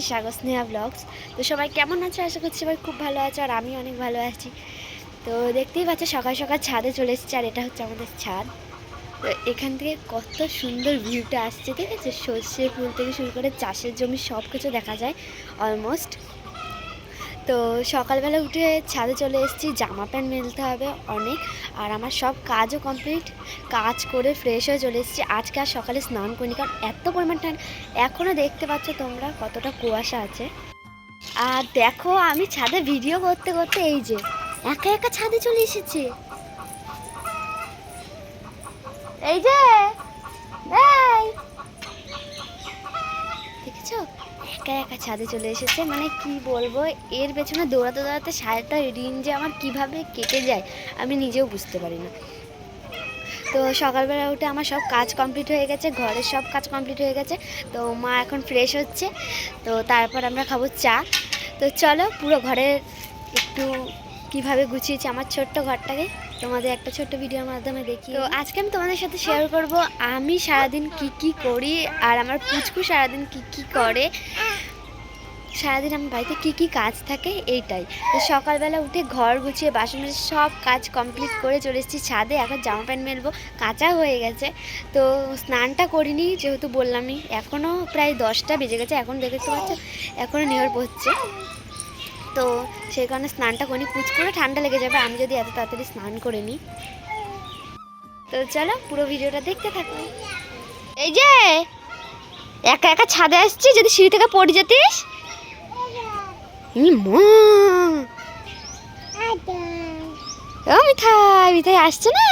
Channel সাগর Sneha blogs তো সবাই কেমন আছে? আশা করছি সবাই খুব ভালো আছে আর আমি অনেক ভালো আছি। তো দেখতেই পাচ্ছ, সকাল সকাল ছাদে চলে এসেছি আর এটা হচ্ছে আমাদের ছাদ। তো এখান থেকে কত সুন্দর ভিউটা আসছে, ঠিক আছে? সর্ষে ফুল থেকে শুরু করে চাষের জমি সব কিছু দেখা যায় অলমোস্ট তো সকালবেলা উঠে ছাদে চলে এসেছি, জামা প্যান্ট মেলতে হবে অনেক, আর আমার সব কাজও কমপ্লিট, কাজ করে ফ্রেশ হয়ে চলে এসেছি। আজকে আর সকালে স্নান করিনি, কারণ এত পরিমাণ ঠান্ডা এখনও দেখতে পাচ্ছ তোমরা কতটা কুয়াশা আছে। আর দেখো আমি ছাদে ভিডিও করতে করতে এই যে, একা একা ছাদে চলে এসেছি। এই যে, এই দেখেছ একা একা ছাদে চলে এসেছে। মানে কি বলব, এর পেছনে দৌড়াতে দৌড়াতে সারাটা ঋণ যে আমার কীভাবে কেটে যায়, আমি নিজেও বুঝতে পারি না। তো সকালবেলা উঠে আমার সব কাজ কমপ্লিট হয়ে গেছে, ঘরের সব কাজ কমপ্লিট হয়ে গেছে। তো মা এখন ফ্রেশ হচ্ছে। তো তারপর আমরা খাব চা। তো চলো পুরো ঘরের একটু কীভাবে গুছিয়েছি আমার ছোট্ট ঘরটাকে? তোমাদের একটা ছোট্ট ভিডিওর মাধ্যমে দেখি তো আজকে আমি তোমাদের সাথে শেয়ার করব আমি সারাদিন কি কি করি আর আমার পুচকু সারাদিন কি কি করে। সারাদিন আমার বাড়িতে কি কি কাজ থাকে এইটাই। তো সকালবেলা উঠে ঘর গুছিয়ে বাসন সব কাজ কমপ্লিট করে চলে এসেছি ছাদে। এখন জামা প্যান্ট মেলবো কাঁচা হয়ে গেছে। তো স্নানটা করিনি যেহেতু বললামই এখনও প্রায় দশটা বেজে গেছে। এখন দেখতে পাচ্ছ এখনও নিয়র পড়ছে তো সেই কারণে স্নানটা করিনি করে ঠান্ডা লেগে যাবে, আমি যদি এত তাড়াতাড়ি স্নান করে নিই। তো চলো পুরো ভিডিওটা দেখতে থাকো। এই যে, একা একা ছাদে আসছি, যদি সিঁড়ি থেকে পড়ে যেতিস। মিঠাই মিঠাই আসছে না?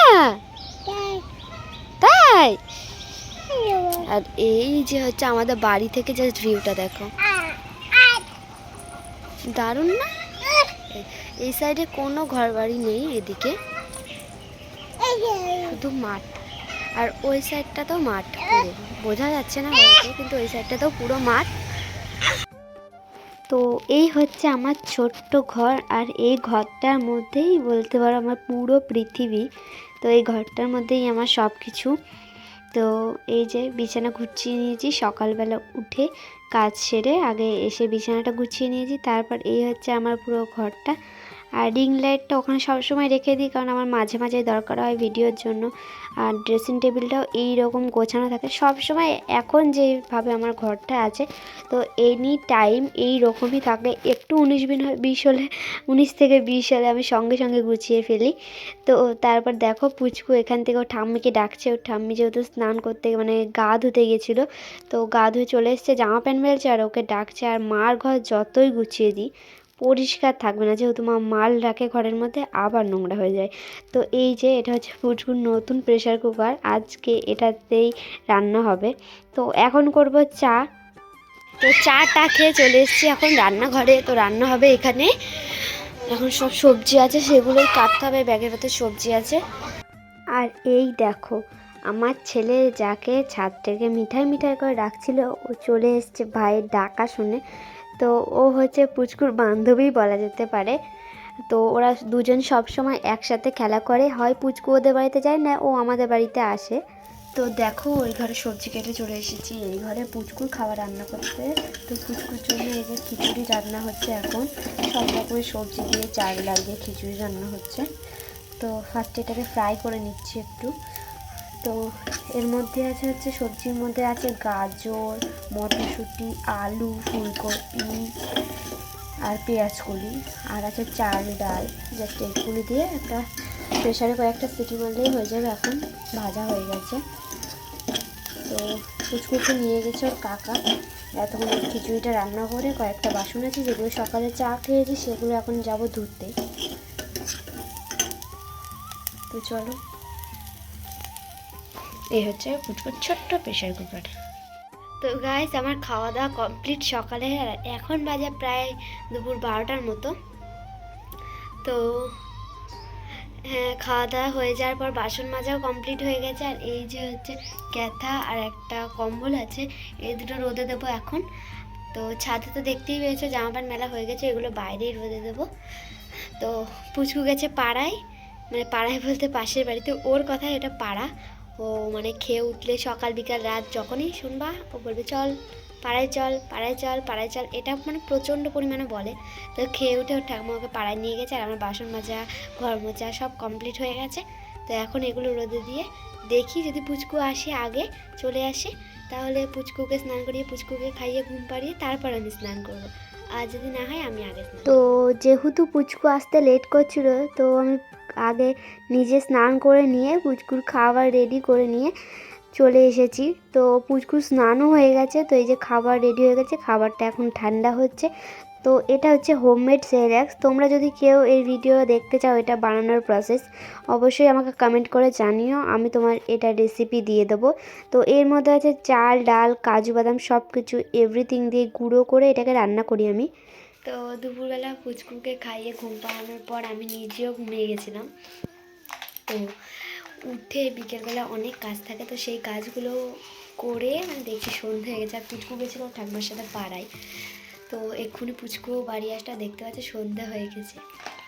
তাই? আর এই যে হচ্ছে আমাদের বাড়ি থেকে জাস্ট ভিউটা দেখো। দারুণ না? এই সাইডে কোনো ঘর বাড়ি নেই এদিকে। শুধু মাঠ। আর ওই সাইডটাতেও মাঠ বোঝা যাচ্ছে না হয়তো, কিন্তু ওই সাইডটাতেও পুরো মাঠ। তো এই হচ্ছে আমার ছোট্ট ঘর, আর এই ঘরটার মধ্যেই বলতে পারো আমার পুরো পৃথিবী। তো এই ঘরটার মধ্যেই আমার সব কিছু তো এই যে বিছানা গুছিয়ে নিয়েছি, সকালবেলা উঠে কাজ সেরে আগে এসে বিছানাটা গুছিয়ে নিয়েছি তারপর এই হচ্ছে আমার পুরো ঘরটা। আর রিং লাইটটা ওখানে সবসময় রেখে দিই, কারণ আমার মাঝে মাঝে দরকার হয় ভিডিওর জন্য। আর ড্রেসিং টেবিলটাও এই রকম গোছানো থাকে। সব সময় এখন যেভাবে আমার ঘরটা আছে, তো এনি টাইম এই রকমই থাকে। একটু উনিশ বিশ হলে, উনিশ থেকে বিশ হলে আমি সঙ্গে সঙ্গে গুছিয়ে ফেলি। তো তারপর দেখো পুচকু এখান থেকে, ও ঠাম্মিকে ডাকছে। ও ঠাম্মি যেহেতু স্নান করতে মানে গা ধুতে গেছিল, তো গা ধুয়ে চলে এসছে, জামা প্যান্ট মেলছে আর ওকে ডাকছে। আর মার ঘর যতই গুছিয়ে দিই পরিষ্কার থাকবে না। যেহেতু মা মাল রাখে ঘরের মধ্যে, আবার নোংরা হয়ে যায়। তো এই যে এটা হচ্ছে পুচকুর নতুন প্রেশার কুকার আজকে এটাতেই রান্না হবে। তো এখন করব চা। তো চাটা খেয়ে চলে এসেছি এখন রান্নাঘরে। তো রান্না হবে এখানে। এখন সব সবজি আছে সেগুলোই কাটতে হবে, ব্যাগের ভেতর সবজি আছে। আর এই দেখো, আমার ছেলে যাকে ছাদ থেকে মিঠাই মিঠাই করে ডাকছিল, ও চলে এসছে ভাইয়ের ডাকা শুনে। তো ও হচ্ছে পুচকুর বান্ধবী বলা যেতে পারে। তো ওরা দুজন সব সময় একসাথে খেলা করে। হয় পুচকু ওদের বাড়িতে যায় না, ও আমাদের বাড়িতে আসে। তো দেখো, ওই ঘরে সবজি কেটে চলে এসেছি। এই ঘরে পুচকুর খাবার রান্না করতে। তো পুচকুর জন্য এই যে খিচুড়ি রান্না হচ্ছে এখন। সব রকমের সবজি দিয়ে চাল, ডাল দিয়ে খিচুড়ি রান্না হচ্ছে। তো ফার্স্ট এটাকে ফ্রাই করে নিচ্ছি একটু। তো এর মধ্যে আছে হচ্ছে সবজির মধ্যে আছে গাজর, মটরশুঁটি, আলু, ফুলকপি আর পেঁয়াজ কলি আর আছে চাল, ডাল জাস্ট এগুলি দিয়ে একটা প্রেশারে কয়েকটা সিটি মারলেই হয়ে যাবে এখন, ভাজা হয়ে গেছে। তো কুচকুচু নিয়ে গেছে ওর কাকা। এতক্ষণ খিচুড়িটা রান্না করে কয়েকটা বাসন আছে, যেগুলো সকালে চা খেয়েছি, সেগুলো এখন যাব ধুতে তো চলো। এই হচ্ছে পুচকুর ছোট্ট প্রেশার কুকার। তো গাইস আমার খাওয়া দাওয়া কমপ্লিট সকালে এখন বাজে প্রায় দুপুর বারোটার মতো। তো হ্যাঁ খাওয়া দাওয়া হয়ে যাওয়ার পর বাসন মাজাও কমপ্লিট হয়ে গেছে। আর এই যে হচ্ছে ক্যাথা আর একটা কম্বল আছে, এই দুটো রোদে দেবো এখন। তো ছাদে তো দেখতেই পেয়েছ জামা প্যান্ট মেলা হয়ে গেছে, এগুলো বাইরেই রোদে দেবো। তো পুচকু গেছে পাড়ায় মানে পাড়ায় বলতে পাশের বাড়িতে। ওর কথা এটা পাড়া। ও মানে খেয়ে উঠলে সকাল, বিকাল, রাত যখনই শুনবা, ও বলবে, চল, পাড়ায় চল পাড়ায় চল পাড়ায় চল। এটা মানে প্রচণ্ড পরিমাণে বলে। তো খেয়ে উঠে ওর ঠাকুমা ওকে পাড়ায় নিয়ে গেছে আর আমার বাসন মাজা, ঘর মোছা সব কমপ্লিট হয়ে গেছে। তো এখন এগুলো রোদে দিয়ে দেখি যদি পুচকু আসে আগে, চলে আসে, তাহলে পুচকুকে স্নান করিয়ে, পুচকুকে খাইয়ে, ঘুম পাড়িয়ে তারপর আমি স্নান করব। আর যদি না হয় আমি আগে তো যেহেতু পুচকু আসতে লেট করছিল, তো আমি আগে নিজে স্নান করে নিয়ে পুচকুর খাবার রেডি করে নিয়ে চলে এসেছি। তো পুচকুর স্নানও হয়ে গেছে, তো এই যে খাবার রেডি হয়ে গেছে, খাবারটা এখন ঠান্ডা হচ্ছে। তো এটা হচ্ছে হোমমেড সেরেক্স তোমরা যদি কেউ এই ভিডিও দেখতে চাও এটা বানানোর প্রসেস অবশ্যই আমাকে কমেন্ট করে জানিও, আমি তোমার এটা রেসিপি দিয়ে দেবো। তো এর মধ্যে আছে চাল, ডাল, কাজু বাদাম সব কিছু এভরিথিং দিয়ে গুঁড়ো করে এটাকে রান্না করি আমি। তো দুপুরবেলা পুচকুকে খাইয়ে ঘুম পাড়ানোর পর আমি নিজেও ঘুমিয়ে গেছিলাম। তো উঠে বিকেলবেলা অনেক কাজ থাকে, তো সেই কাজগুলো করে মানে দেখি সন্ধে হয়ে গেছে আর পুচকু গেছিল ঠাকুমার সাথে পাড়ায়। তো এক্ষুনি পুচকু বাড়ি আসটা দেখতে পাচ্ছে সন্ধে হয়ে গেছে।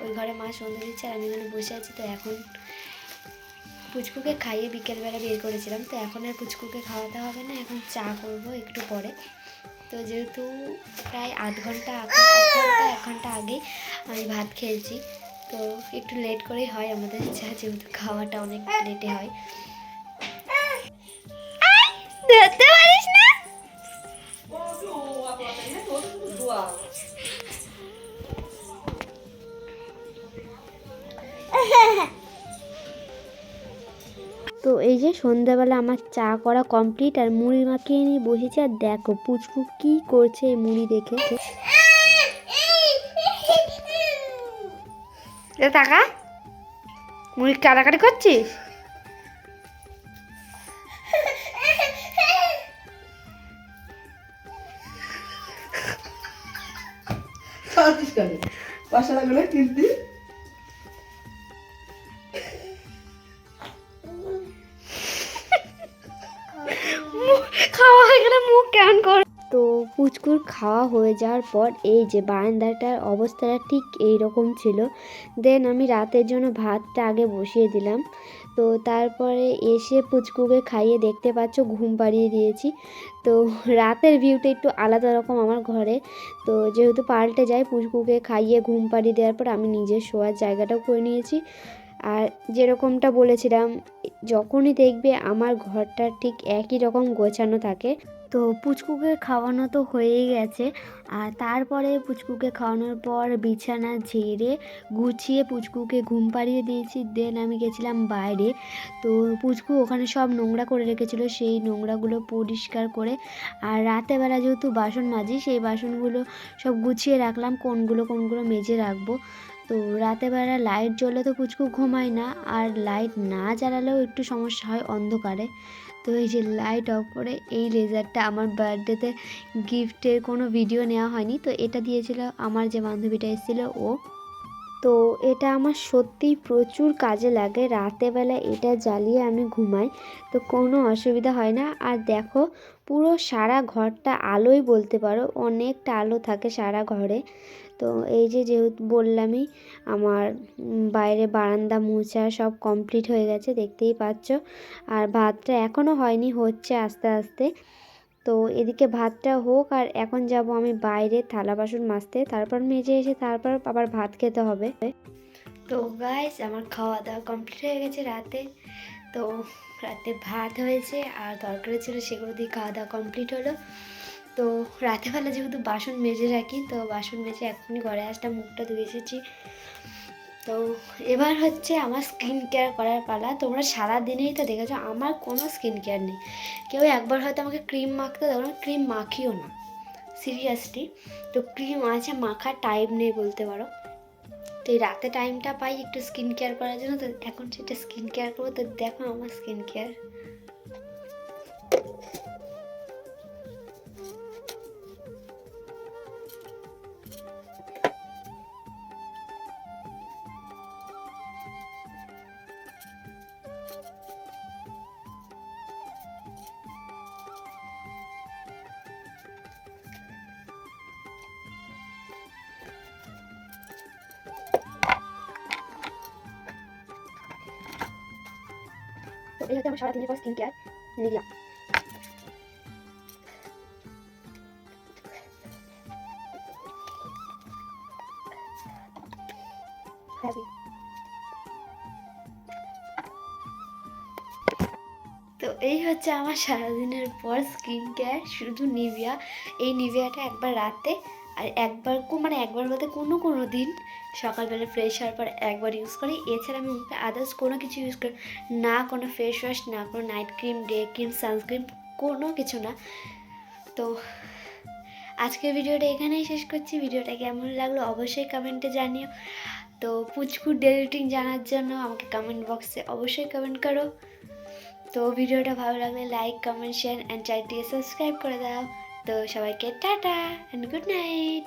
ওই ঘরে মা সন্ধে দিচ্ছে আর আমি এখানে বসে আছি, তো এখন পুচকুকে খাইয়ে বিকেলবেলা বের করেছিলাম। তো এখন আর পুচকুকে খাওয়াতে হবে না, এখন চা করব একটু পরে। তো যেহেতু প্রায় আধ ঘণ্টা ঘণ্টা এক ঘণ্টা আগে আমি ভাত খেয়েছি, তো একটু লেট করেই হয় আমাদের চা যেহেতু খাওয়াটা অনেক লেটে হয়। ধরতে তো এই যে সন্ধ্যাবেলা আমার চা করা কমপ্লিট আর মুড়ি মাখিয়ে নিয়ে বসেছি আর দেখো পুচকু কি করছে এই মুড়ি দেখে। এ টাকা মুড়ি কাটাকাটি করছিস? বাসা লাগলে কিনতি খাওয়া খাওয়া হয়ে যাওয়ার পর এই যে বারান্দাটার অবস্থাটা ঠিক এই রকম ছিল। দেন আমি রাতের জন্য ভাতটা আগে বসিয়ে দিলাম। তো তারপরে এসে পুচকুকে খাইয়ে দেখতে পাচ্ছ ঘুম পাড়িয়ে দিয়েছি। তো রাতের ভিউটা একটু আলাদা রকম আমার ঘরে। তো যেহেতু পাল্টে যায়, পুচকুকে খাইয়ে ঘুম পাড়িয়ে দেওয়ার পর আমি নিজের শোয়ার জায়গাটাও করে নিয়েছি। আর যেরকমটা বলেছিলাম, যখনই দেখবে আমার ঘরটা ঠিক একই রকম গোছানো থাকে। তো পুচকুকে খাওয়ানো তো হয়েই গেছে। আর তারপরে পুচকুকে খাওয়ানোর পর বিছানা ঝেড়ে গুছিয়ে পুচকুকে ঘুম পাড়িয়ে দিয়েছি। দেন আমি গেছিলাম বাইরে। তো পুচকু ওখানে সব নোংরা করে রেখেছিল। সেই নোংরাগুলো পরিষ্কার করে আর রাতেবেলা যেহেতু বাসন মাজি, সেই বাসনগুলো সব গুছিয়ে রাখলাম। কোনগুলো কোনগুলো মেজে রাখব। তো রাতেবেলা লাইট জ্বললে তো পুচকু ঘুমায় না। আর লাইট না জ্বালালেও একটু সমস্যা হয় অন্ধকারে। তো এই যে লাইট অফ করে এই লেজারটা আমার বার্থডেতে গিফটের কোনো ভিডিও নেওয়া হয়নি। তো এটা দিয়েছিল আমার যে বান্ধবীটা এসেছিল ও। তো এটা আমার সত্যিই প্রচুর কাজে লাগে। রাতেবেলা এটা জ্বালিয়ে আমি ঘুমাই। তো কোনো অসুবিধা হয় না। আর দেখো, পুরো সারা ঘরটা আলোই বলতে পারো, অনেকটা আলো থাকে সারা ঘরে। তো এই যে যেহেতু বললামই, আমার বাইরে বারান্দা মোছা সব কমপ্লিট হয়ে গেছে, দেখতেই পাচ্ছ। আর ভাতটা এখনও হয়নি, হচ্ছে আস্তে আস্তে। তো এদিকে ভাতটা হোক, আর এখন যাব আমি বাইরে থালা বাসন মাজতে, তারপর মেজে এসে তারপর আবার ভাত খেতে হবে। তো গাইস আমার খাওয়া দাওয়া কমপ্লিট হয়ে গেছে রাতে। তো রাতে ভাত হয়েছে, আর তরকারি ছিল সেগুলো দিয়ে খাওয়া দাওয়া কমপ্লিট হলো। তো রাতেবেলা যেহেতু বাসন মেজে রাখি, তো বাসন মেজে এখনই ঘরে আসলাম, মুখটা ধুয়ে এসেছি। তো এবার হচ্ছে আমার স্কিন কেয়ার করার পালা। তোমরা সারা দিনেই তো দেখেছ, আমার কোনো স্কিন কেয়ার নেই। কেউ একবার হয়তো আমাকে ক্রিম মাখতে দেবো না ক্রিম মাখিও না। সিরিয়াসলি তো ক্রিম আছে, মাখার টাইম নেই বলতে পারো। তো এই রাতে টাইমটা পাই একটু স্কিন কেয়ার করার জন্য, তো এখন সেটা স্কিন কেয়ার করব, তো দেখো আমার স্কিন কেয়ার এই হচ্ছে আমার সারাদিনের পর স্কিন কেয়ার নিলাম। তো এই হচ্ছে আমার সারাদিনের পর স্কিন কেয়ার শুধু নিভিয়া। এই নিভিয়াটা একবার রাতে আর একবার মানে একবার বলতে কোনো কোনো দিন সকালবেলা ফ্রেশ হওয়ার পর একবার ইউজ করি। এছাড়া আমি মুখে আদার্স কোনো কিছু ইউজ করি। না কোনো ফেস ওয়াশ না কোনো night cream day cream sunscreen কোনো কিছু না। তো আজকের ভিডিওটা এখানেই শেষ করছি। ভিডিওটা কেমন লাগল অবশ্যই কমেন্টে জানিও। তো পুচকুর ডেলি রুটিন জানার জন্য আমাকে কমেন্ট বক্সে অবশ্যই কমেন্ট করো। তো ভিডিওটা ভালো লাগলে লাইক কমেন্ট শেয়ার অ্যান্ড চ্যানেলটিকে সাবস্ক্রাইব করে দাও। তো সবাইকে টাটা অ্যান্ড গুড নাইট